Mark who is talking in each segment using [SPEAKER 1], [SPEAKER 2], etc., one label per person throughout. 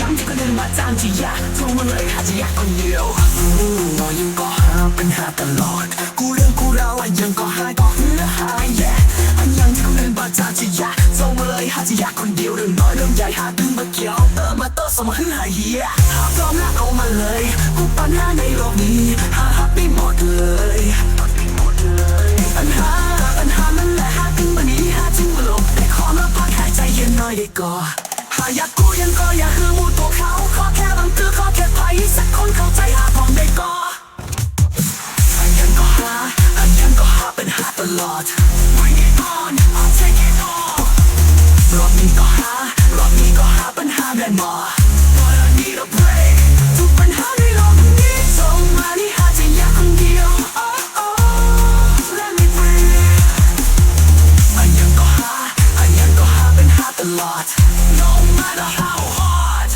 [SPEAKER 1] ย้ำก็เดินมาจางที่ยากโทรมาเลยหาจะยากคนเดียวรอยังก็หาปัญหาตลอด กูเรื่องกูเราอันยังก็หายก็เหือหายแย่อันยังที่กูเล่นบาจางที่ยากโทรมาเลยหาจะยากคนเดียวเรื่องน้อยเรื่องใหญ่หาดึงมาเกี่ยวเติมมาเติมสมหึ่งหายเหี้ยหาพร้อมแล้วเอามาเลยกูปัญหาในโลกนี้หาฮับไปหมดเลยหมดเลยปัญหาปัญหามันแหละหาถึงมันนี้หาถึงมาลงแต่ขอมาพักหายใจเย็นหน่อยได้ก่อน ยากกูยังก็อยากคือมูตัวเขาขอแค่บางคือขอแค่ไพ่สักคนเข้าใจหาพร้อมได้ก่ออันยังก็หาอันยังก็หาเป็นหาตลอด Bring it on I'll take it all รอบนี้ก็หารอบนี้ก็หาปัญหาแน่นมา But I need a break ทุกปัญหาในโลกนี้ส่งมาที่หาจะอยากคนเดียว Oh oh let me breathe อันยังก็หาอันยังก็หาเป็นหาตลอด No matter how hard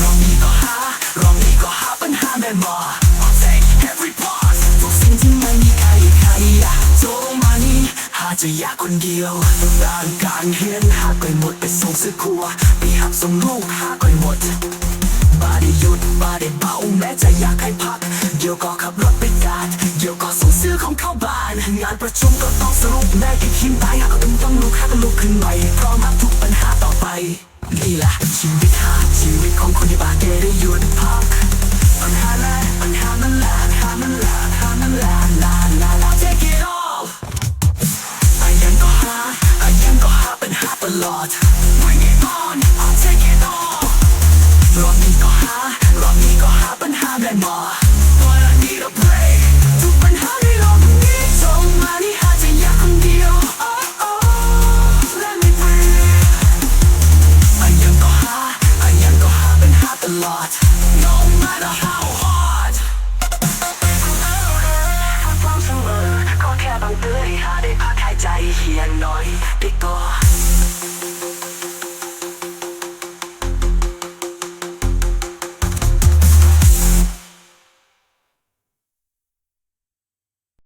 [SPEAKER 1] รอบนี้ก็หารอบนี้ก็หาปัญหาแน่นมา I'll take every part ทุกสิ่งที่ไม่มีใครใครอยากโจมานี่หาจะอยากคนเดียวด้านการเรียนหาก่อยหมดไปส่งซื้อครัวไปหักส่งลูกหาก่อยหมดบาได้หยุดบาได้เบาแม้จะอยากให้พัก เดี๋ยวก็ขับรถไปการเดี๋ยวก็ส่งซื้อของเข้าบ้าน งานประชุมก็ต้องสรุปแม้กี่ทีมตายหากต้องต้องลุกหาก็ลุกขึ้นใหม่พร้อมรับทุก นี่แหละชีวิตหาชีวิตของคนที่บาดเจ็บได้หยุดพักปัญหาละปัญหามันแหละปัญหามันแหละปัญหามันละลาลาลา take it all ไอันยังก็หาไอันยังก็หาปัญหาตลอด bring it on I'll take it all รอบนี้ก็หารอบนี้ก็หาปัญหาแน่นมา lot no matter how hard ความเสมอก็แค่บางเตือนให้หาได้พักหายใจเฮียนหน่อยได้ก่อน